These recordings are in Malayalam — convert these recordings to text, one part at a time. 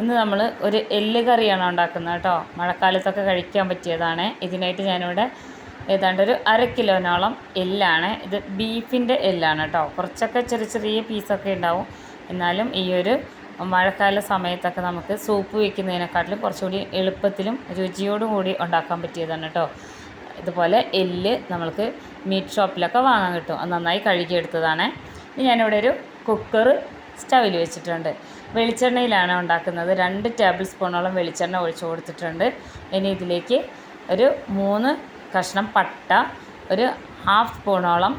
ഇന്ന് നമ്മൾ ഒരു എല്ല് കറിയാണ് ഉണ്ടാക്കുന്നത് കേട്ടോ. മഴക്കാലത്തൊക്കെ കഴിക്കാൻ പറ്റിയതാണ്. ഇതിനായിട്ട് ഞാനിവിടെ ഏതാണ്ട് ഒരു അര കിലോനോളം എല്ലാണ്. ഇത് ബീഫിന്റെ എല്ലാണ് കേട്ടോ. കുറച്ചൊക്കെ ചെറിയ ചെറിയ പീസൊക്കെ ഉണ്ടാവും. എന്നാലും ഈ ഒരു മഴക്കാല സമയത്തൊക്കെ നമുക്ക് സൂപ്പ് വയ്ക്കുന്നതിനെക്കാട്ടിലും കുറച്ചുകൂടി എളുപ്പത്തിലും രുചിയോടും കൂടി ഉണ്ടാക്കാൻ പറ്റിയതാണ് കേട്ടോ. ഇതുപോലെ എല്ല് നമ്മൾക്ക് മീറ്റ് ഷോപ്പിലൊക്കെ വാങ്ങാൻ കിട്ടും. അത് നന്നായി കഴുകിയെടുത്തതാണ്. ഇനി ഞാനിവിടെ ഒരു കുക്കർ സ്റ്റവിൽ വെച്ചിട്ടുണ്ട്. വെളിച്ചെണ്ണയിലാണ് ഉണ്ടാക്കുന്നത്. രണ്ട് ടേബിൾ സ്പൂണോളം വെളിച്ചെണ്ണ ഒഴിച്ച് കൊടുത്തിട്ടുണ്ട്. ഇനി ഇതിലേക്ക് ഒരു മൂന്ന് കഷ്ണം പട്ട ഒരു ഹാഫ് സ്പൂണോളം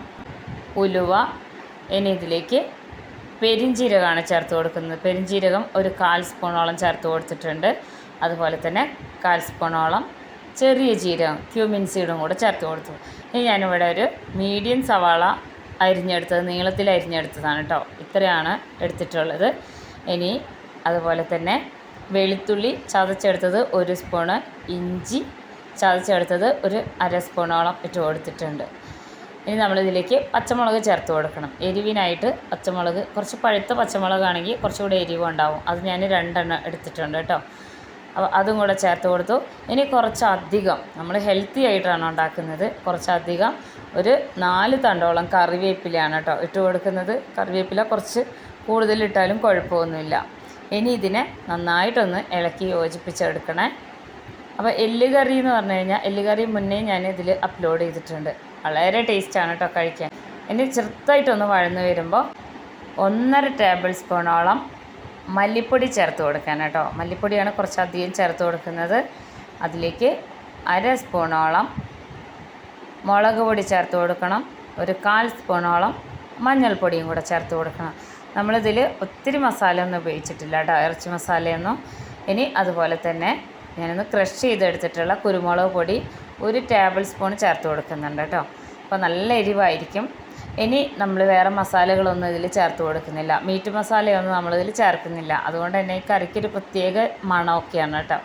ഉലുവ ഇനി ഇതിലേക്ക് പെരിഞ്ജീരകമാണ് ചേർത്ത് കൊടുക്കുന്നത്. പെരിഞ്ജീരകം ഒരു കാൽ സ്പൂണോളം ചേർത്ത് കൊടുത്തിട്ടുണ്ട്. അതുപോലെ തന്നെ കാൽ സ്പൂണോളം ചെറിയ ജീരകം ക്യൂമിൻ സീഡും കൂടെ ചേർത്ത് കൊടുത്തു. ഇനി ഞാനിവിടെ ഒരു മീഡിയം സവാള അരിഞ്ഞെടുത്തത് നീളത്തിൽ അരിഞ്ഞെടുത്തതാണ് കേട്ടോ. ഇത്രയാണ് എടുത്തിട്ടുള്ളത്. ഇനി അതുപോലെ തന്നെ വെളുത്തുള്ളി ചതച്ചെടുത്തത് ഒരു സ്പൂണ് ഇഞ്ചി ചതച്ചെടുത്തത് ഒരു അര സ്പൂണോളം ഇട്ട് കൊടുത്തിട്ടുണ്ട്. ഇനി നമ്മളിതിലേക്ക് പച്ചമുളക് ചേർത്ത് കൊടുക്കണം. എരിവിനായിട്ട് പച്ചമുളക് കുറച്ച് പഴുത്ത പച്ചമുളകാണെങ്കിൽ കുറച്ചുകൂടി എരിവ് ഉണ്ടാവും. അത് ഞാൻ രണ്ടെണ്ണം എടുത്തിട്ടുണ്ട് കേട്ടോ. അപ്പോൾ അതും കൂടെ ചേർത്ത് കൊടുത്തു. ഇനി കുറച്ചധികം നമ്മൾ ഹെൽത്തി ആയിട്ടാണ് ഉണ്ടാക്കുന്നത്. കുറച്ചധികം ഒരു നാല് തണ്ടോളം കറിവേപ്പിലയാണ് കേട്ടോ ഇട്ട് കൊടുക്കുന്നത്. കറിവേപ്പില കുറച്ച് കൂടുതലിട്ടാലും കുഴപ്പമൊന്നുമില്ല. ഇനി ഇതിനെ നന്നായിട്ടൊന്ന് ഇളക്കി യോജിപ്പിച്ചെടുക്കണേ. അപ്പോൾ എല്ലുകറി എന്ന് പറഞ്ഞു കഴിഞ്ഞാൽ എല്ലുകറി മുന്നേ ഞാൻ ഇതിൽ അപ്ലോഡ് ചെയ്തിട്ടുണ്ട്. വളരെ ടേസ്റ്റാണ് കേട്ടോ കഴിക്കാൻ. ഇനി ചെറുതായിട്ടൊന്ന് വഴന്നു വരുമ്പോൾ ഒന്നര ടേബിൾ സ്പൂണോളം മല്ലിപ്പൊടി ചേർത്ത് കൊടുക്കാൻ കേട്ടോ മല്ലിപ്പൊടിയാണ് കുറച്ചധികം ചേർത്ത് കൊടുക്കുന്നത്. അതിലേക്ക് അര സ്പൂണോളം മുളക് പൊടി ചേർത്ത് കൊടുക്കണം. ഒരു കാൽ സ്പൂണോളം മഞ്ഞൾപ്പൊടിയും കൂടെ ചേർത്ത് കൊടുക്കണം. നമ്മളിതിൽ ഒത്തിരി മസാല ഒന്നും ഉപയോഗിച്ചിട്ടില്ല കേട്ടോ. ഇറച്ചി മസാലയൊന്നും. ഇനി അതുപോലെ തന്നെ ഞാനൊന്ന് ക്രഷ് ചെയ്തെടുത്തിട്ടുള്ള കുരുമുളക് പൊടി ഒരു ടേബിൾ സ്പൂൺ ചേർത്ത് കൊടുക്കുന്നുണ്ട് കേട്ടോ. അപ്പോൾ നല്ല എരിവായിരിക്കും. ഇനി നമ്മൾ വേറെ മസാലകളൊന്നും ഇതിൽ ചേർത്ത് കൊടുക്കുന്നില്ല. മീറ്റ് മസാലയൊന്നും നമ്മളിതിൽ ചേർക്കുന്നില്ല. അതുകൊണ്ട് തന്നെ ഈ കറിക്കൊരു പ്രത്യേക മണമൊക്കെയാണ് കേട്ടോ.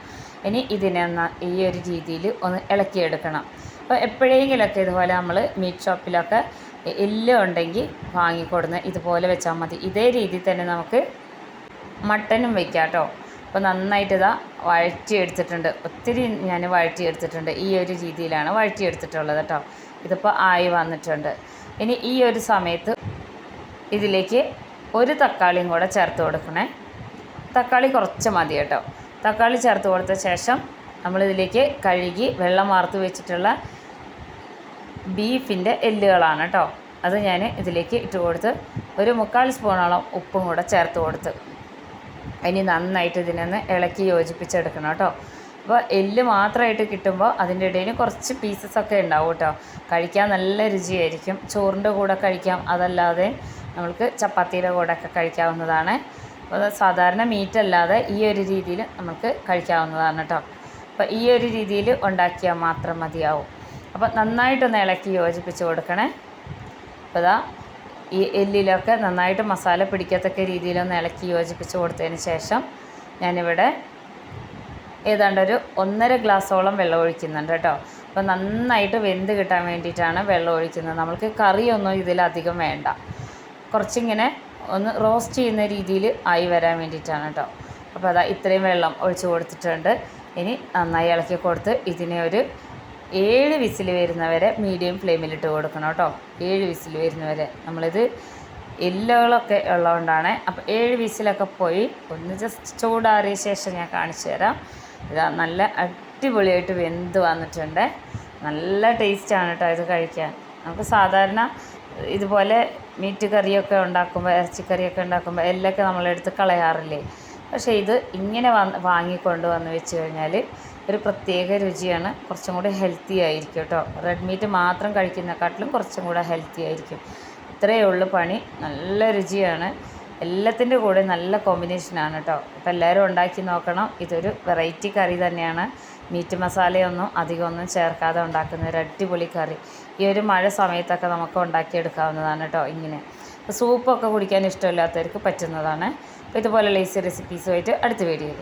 ഇനി ഇതിനെ ഈ ഒരു രീതിയിൽ ഒന്ന് ഇളക്കിയെടുക്കണം. അപ്പോൾ എപ്പോഴെങ്കിലൊക്കെ ഇതുപോലെ നമ്മൾ മീറ്റ് ഷോപ്പിലൊക്കെ എല്ലാം ഉണ്ടെങ്കിൽ വാങ്ങിക്കൊടുന്ന് ഇതുപോലെ വെച്ചാൽ മതി. ഇതേ രീതിയിൽ തന്നെ നമുക്ക് മട്ടനും വെക്കാം കേട്ടോ അപ്പോൾ നന്നായിട്ട് ഇതാ വഴറ്റിയെടുത്തിട്ടുണ്ട്. ഒത്തിരി ഞാൻ വഴറ്റിയെടുത്തിട്ടുണ്ട്. ഈ ഒരു രീതിയിലാണ് വഴറ്റിയെടുത്തിട്ടുള്ളത് കേട്ടോ ഇതിപ്പോൾ ആയി വന്നിട്ടുണ്ട്. ഇനി ഈ ഒരു സമയത്ത് ഇതിലേക്ക് ഒരു തക്കാളിയും കൂടെ ചേർത്ത് കൊടുക്കണേ. തക്കാളി കുറച്ച് മതി കേട്ടോ തക്കാളി ചേർത്ത് കൊടുത്ത ശേഷം നമ്മളിതിലേക്ക് കഴുകി വെള്ളം വാർത്ത് വെച്ചിട്ടുള്ള ബീഫിന്റെ എല്ലുകളാണ് കേട്ടോ. അത് ഞാൻ ഇതിലേക്ക് ഇട്ട് കൊടുത്ത് ഒരു മുക്കാൽ സ്പൂണോളം ഉപ്പും കൂടെ ചേർത്ത് കൊടുത്ത് ഇനി നന്നായിട്ട് ഇതിനൊന്ന് ഇളക്കി യോജിപ്പിച്ചെടുക്കണം കേട്ടോ. അപ്പോൾ എല്ല് മാത്രമായിട്ട് കിട്ടുമ്പോൾ അതിന്റെ ഇടയിൽ കുറച്ച് പീസസ് ഒക്കെ ഉണ്ടാവും കേട്ടോ. കഴിക്കാൻ നല്ല രുചിയായിരിക്കും. ചോറിന്റെ കൂടെ കഴിക്കാം. അതല്ലാതെ നമ്മൾക്ക് ചപ്പാത്തിയുടെ കൂടെ ഒക്കെ കഴിക്കാവുന്നതാണ്. അപ്പോൾ സാധാരണ മീറ്റ് അല്ലാതെ ഈ ഒരു രീതിയിൽ നമുക്ക് കഴിക്കാവുന്നതാണ് കേട്ടോ. അപ്പോൾ ഈ ഒരു രീതിയിൽ ഉണ്ടാക്കിയാൽ മാത്രം മതിയാവും. അപ്പോൾ നന്നായിട്ടൊന്ന് ഇളക്കി യോജിപ്പിച്ച് കൊടുക്കണേ. അപ്പോൾ ഇതാ ഈ എല്ലിലൊക്കെ നന്നായിട്ട് മസാല പിടിക്കത്തക്ക രീതിയിലൊന്ന് ഇളക്കി യോജിപ്പിച്ച് കൊടുത്തതിന് ശേഷം ഞാനിവിടെ ഏതാണ്ട് ഒരു ഒന്നര ഗ്ലാസ്സോളം വെള്ളം ഒഴിക്കുന്നുണ്ട് കേട്ടോ. അപ്പോൾ നന്നായിട്ട് വെന്ത് കിട്ടാൻ വേണ്ടിയിട്ടാണ് വെള്ളം ഒഴിക്കുന്നത്. നമ്മൾക്ക് കറിയൊന്നും ഇതിലധികം വേണ്ട. കുറച്ചിങ്ങനെ ഒന്ന് റോസ്റ്റ് ചെയ്യുന്ന രീതിയിൽ ആയി വരാൻ വേണ്ടിയിട്ടാണ് കേട്ടോ. അപ്പോൾ അതാ ഇത്രയും വെള്ളം ഒഴിച്ച് കൊടുത്തിട്ടുണ്ട്. ഇനി നന്നായി ഇളക്കി കൊടുത്ത് ഇതിനെ ഒരു ഏഴ് വിസിൽ വരുന്നവരെ മീഡിയം ഫ്ലെയിമിലിട്ട് കൊടുക്കണം കേട്ടോ. ഏഴ് വിസിൽ വരുന്നവരെ. നമ്മളിത് എല്ലുകളൊക്കെ ഉള്ളതുകൊണ്ടാണ്. അപ്പോൾ ഏഴ് വിസിലൊക്കെ പോയി ഒന്ന് ജസ്റ്റ് ചൂടാറിയ ശേഷം ഞാൻ കാണിച്ചു തരാം. ഇതാ നല്ല അടിപൊളിയായിട്ട് വെന്ത് വന്നിട്ടുണ്ട്. നല്ല ടേസ്റ്റാണ് കേട്ടോ ഇത് കഴിക്കാൻ. നമുക്ക് സാധാരണ ഇതുപോലെ മീറ്റ് കറിയൊക്കെ ഉണ്ടാക്കുമ്പോൾ ഇറച്ചിക്കറിയൊക്കെ ഉണ്ടാക്കുമ്പോൾ എല്ലൊക്കെ നമ്മളെടുത്ത് കളയാറില്ലേ? പക്ഷേ ഇത് ഇങ്ങനെ വാങ്ങിക്കൊണ്ട് വന്ന് വെച്ച് കഴിഞ്ഞാൽ ഒരു പ്രത്യേക രുചിയാണ്. കുറച്ചും കൂടി ഹെൽത്തി ആയിരിക്കും കേട്ടോ റെഡ് മീറ്റ് മാത്രം കഴിക്കുന്നതിനെക്കാട്ടിലും കുറച്ചും കൂടെ ഹെൽത്തി ആയിരിക്കും. ഇത്രയേ ഉള്ളൂ പണി. നല്ല രുചിയാണ്. എല്ലാത്തിന്റെ കൂടെ നല്ല കോമ്പിനേഷനാണ് കേട്ടോ അപ്പോൾ എല്ലാവരും ഉണ്ടാക്കി നോക്കണം. ഇതൊരു വെറൈറ്റി കറി തന്നെയാണ്. മീറ്റ് മസാലയൊന്നും അധികമൊന്നും ചേർക്കാതെ ഉണ്ടാക്കുന്ന ഒരു അടിപൊളി കറി. ഈ ഒരു മഴ സമയത്തൊക്കെ നമുക്ക് ഉണ്ടാക്കിയെടുക്കാവുന്നതാണ് കേട്ടോ ഇങ്ങനെ. സൂപ്പൊക്കെ കുടിക്കാൻ ഇഷ്ടമില്ലാത്തവർക്ക് പറ്റുന്നതാണ്. അപ്പോൾ ഇതുപോലെ ലേസി റെസിപ്പീസുമായിട്ട് അടുത്ത വീഡിയോയിൽ